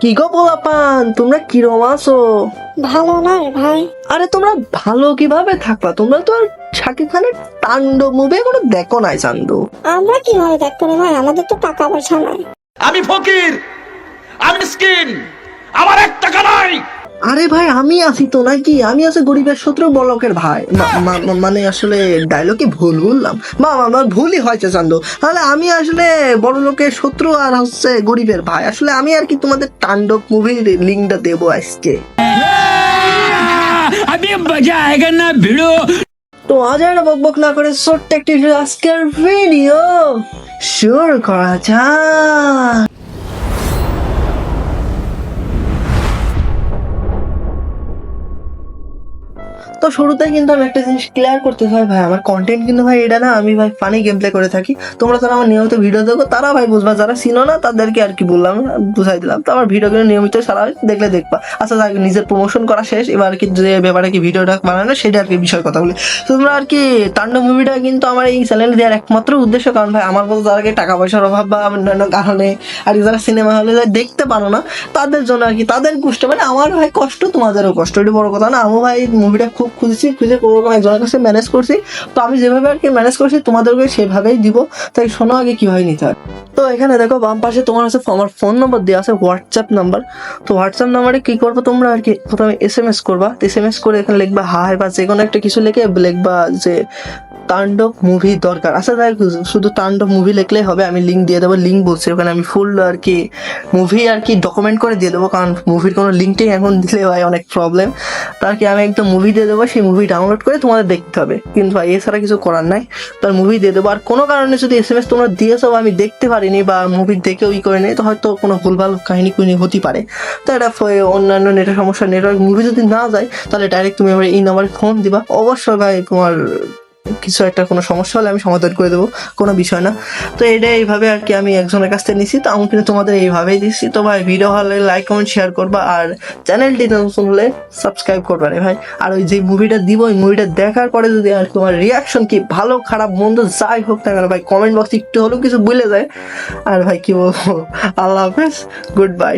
কি গো পোলাপান তোমরা কিরম আছো? ভালো নয় ভাই। আরে তোমরা ভালো কীভাবে থাকবা? তোমরা তো আর শাকিব খানের তাণ্ডব মুভি কোনো দেখো নাই চান্দু। আমরা কীভাবে দেখতে রে ভাই? আমাদের তো টাকা পয়সা নাই। আমি ফকির আমি স্কিন আমার এক টাকা নাই। আরে ভাই আমি আছি তো নাকি? আমি আছে গরিবের শত্রু বলকের ভাই। মানে আসলে ডায়লগে ভুল বললাম? মা আমার ভুলই হয়েছে চান্দু। তাহলে আমি আসলে বড় লোকের শত্রু আর হচ্ছে গরিবের ভাই। আসলে আমি আর কি তোমাদের তাণ্ডব মুভির লিঙ্কটা দেবো আজকে। তো আজ আর বক না করে ছোট্ট একটি আজকের ভিডিও শুরু করা যায় তো শুরুতে কিন্তু আমি একটা জিনিস ক্লিয়ার করতে হয়, ভাই, আমার কন্টেন্ট কিন্তু ভাই এটা না, আমি ভাই ফানি গেম প্লে করে থাকি। তোমরা যারা আমার নিয়মিত ভিডিও দেখো, তারা ভাই বুঝবা, যারা চিনো না, তাদেরকে আর কি বললাম, বুঝাই দিলাম। তো আমার ভিডিও কিন্তু নিয়মিত সারা দেখলে দেখবা। আচ্ছা যাক, নিজের প্রমোশন করা শেষ, এবার কি যে ব্যাপারে কি ভিডিওটা বানানো, সেটা আর কি বিষয় কথা বলি। তোমরা আর কি তাণ্ডব মুভিটা কিন্তু আমার এই চ্যানেলে দেওয়ার একমাত্র উদ্দেশ্য, কারণ ভাই আমার মতো যারা টাকা পয়সার অভাব বা অন্যান্য কারণে, আর যারা সিনেমা হলে দেখতে পারো না, তাদের জন্য আর কি, তাদের কষ্ট মানে আমার ভাই কষ্ট, তোমাদেরও কষ্ট, এটা বড় কথা না। আমি ভাই মুভিটা খুব খুঁজেছি, খুঁজে কোনো রকম একজনের কাছে ম্যানেজ করছি। তো আমি যেভাবে আর কি ম্যানেজ করছি তোমাদেরকে সেভাবেই দিব। তাই শোনো আগে কীভাবে নিতে হয়। তো এখানে দেখো বাম পাশে তোমার আছে আমার ফোন নম্বর দেওয়া আছে হোয়াটসঅ্যাপ নাম্বার তো হোয়াটসঅ্যাপ নাম্বারে কি করব তোমরা আর কি? প্রথমে এস এম এস করবা। এস এম এস করে এখানে লিখবা হাই বা যে কোনো একটা কিছু লিখে লিখবা যে, তাণ্ডব মুভি দরকার। আচ্ছা তাই শুধু তাণ্ডব মুভি লিখলেই হবে, আমি লিঙ্ক দিয়ে দেবো লিঙ্ক বলছি। ওখানে আমি ফুল আর কি মুভি আর কি ডকুমেন্ট করে দিয়ে দেবো, কারণ মুভির কোনো লিঙ্কটাই এখন দিলে ভাই অনেক প্রবলেম তার কি, আমি একটা মুভি দিয়ে দেবো, সেই মুভি ডাউনলোড করে তোমাদের দেখতে হবে। কিন্তু ভাই, এছাড়া কিছু করার নাই। তার মুভি দিয়ে দেবো। আর কোনো কারণে যদি এস এম এস তোমরা দিয়েছ আমি দেখতে পারিনি বা মুভি দেখেও ই করে নেই তো হয়তো কোনো ভুলভাল কাহিনী কুইনি হতে পারে। তো এটা অন্যান্য নেটের সমস্যা নেটওয়ার্ক মুভি যদি না যায়, তাহলে ডাইরেক্ট তুমি এই নাম্বারে ফোন দিবা। অবশ্যই ভাই তোমার কিছু একটা কোনো সমস্যা হলে আমি সমাধান করে দেবো, কোনো বিষয় না। তো এটা এইভাবে আর কি আমি একজনের কাছ থেকে নিছি। তো আমি কিন্তু তোমাদের এইভাবেই দিচ্ছি। তো ভাই ভিডিও হলে লাইক কমেন্ট শেয়ার করবা আর চ্যানেলটি নতুন হলে সাবস্ক্রাইব করবা রে ভাই। আর ওই যে মুভিটা দিব, ওই মুভিটা দেখার পরে যদি আর তোমার রিয়াকশন কি ভালো, খারাপ, মন্দ যাই হোক না কেন ভাই কমেন্ট বক্সে একটু হলেও কিছু বলে যায়। আর ভাই, কি বলব? আল্লাহ হাফেজ গুড বাই